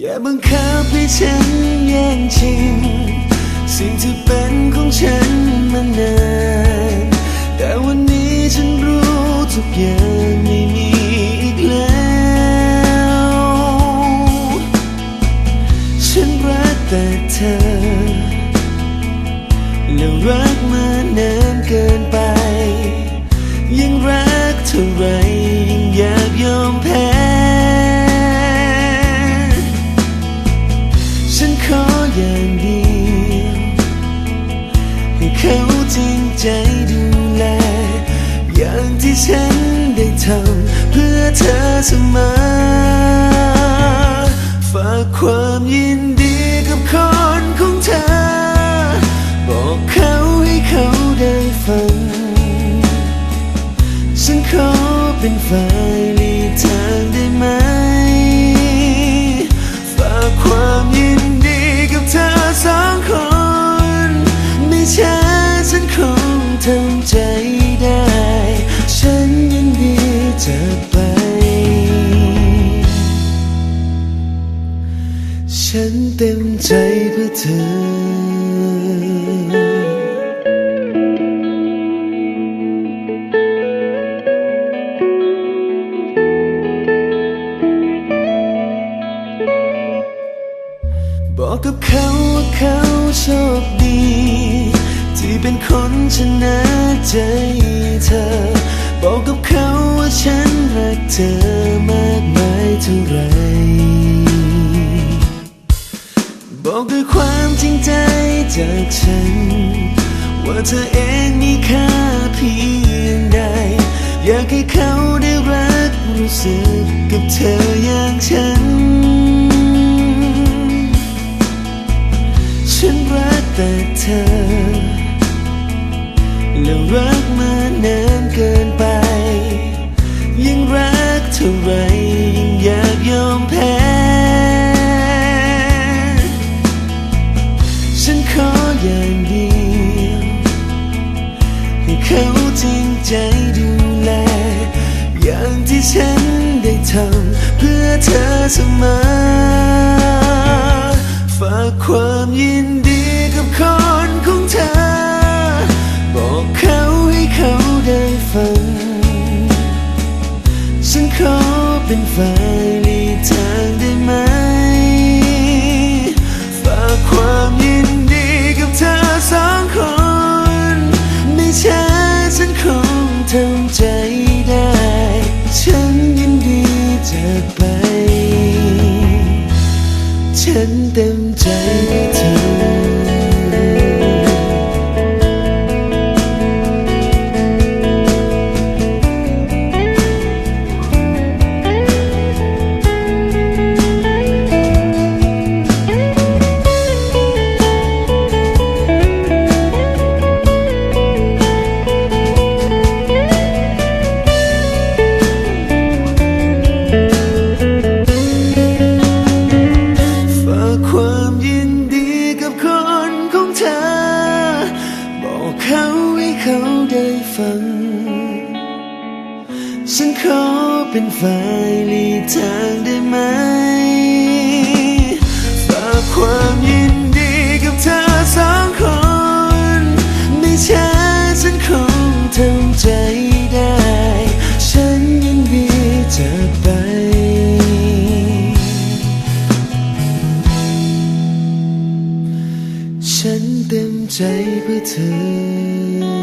อย่าบังคับให้ฉันแย่งชิง สิ่งที่เป็นของฉันมานานแต่วันนี้ฉันรู้ทุกอย่าง อย่างเดียวให้เขาจริงใจดูแล อย่างที่ฉันได้ทำเพื่อเธอเสมอฝากความยินดีกับคนขอ ใจได้ ฉันยินดีจะไป ฉันเต็มใจเพื่อเธอบอกกับเขาว่าเขาโชคดี บอกกับเขาว่าฉันรักเธอมากมายเท่าไร บอกด้วยความจริงใจจากฉัน ว่าเธอเองมีค่าเพียงใด อยากให้เขาได้รักรู้สึกกับเธออย่างฉัน ฉันรักแต่เธอ แล้วรักมานานเกินไป ท่าไรยิ่งอยากยอมแพ้ ฉันขออย่างเดียวให้เขาจริงใจดูแล อย่างที่ฉันได้ทำเพื่อเธอเสมอ ฉันขอเป็นฝ่ายหลีกทางได้ไหม ฝากความยินดีกับเธอสองคน ไม่ช้าฉันคงทำใจได้ ฉันยินดีจะไป ฉันเต็มใจ ได้ฟัง ฉันขอเป็นฝ่ายลีทางได้ไหมฝากความยินดีกับเธอสองคน ไม่ช้าฉันคงทำใจได้ ฉันยินดีจะไปฉันเต็มใจเพื่อเธอ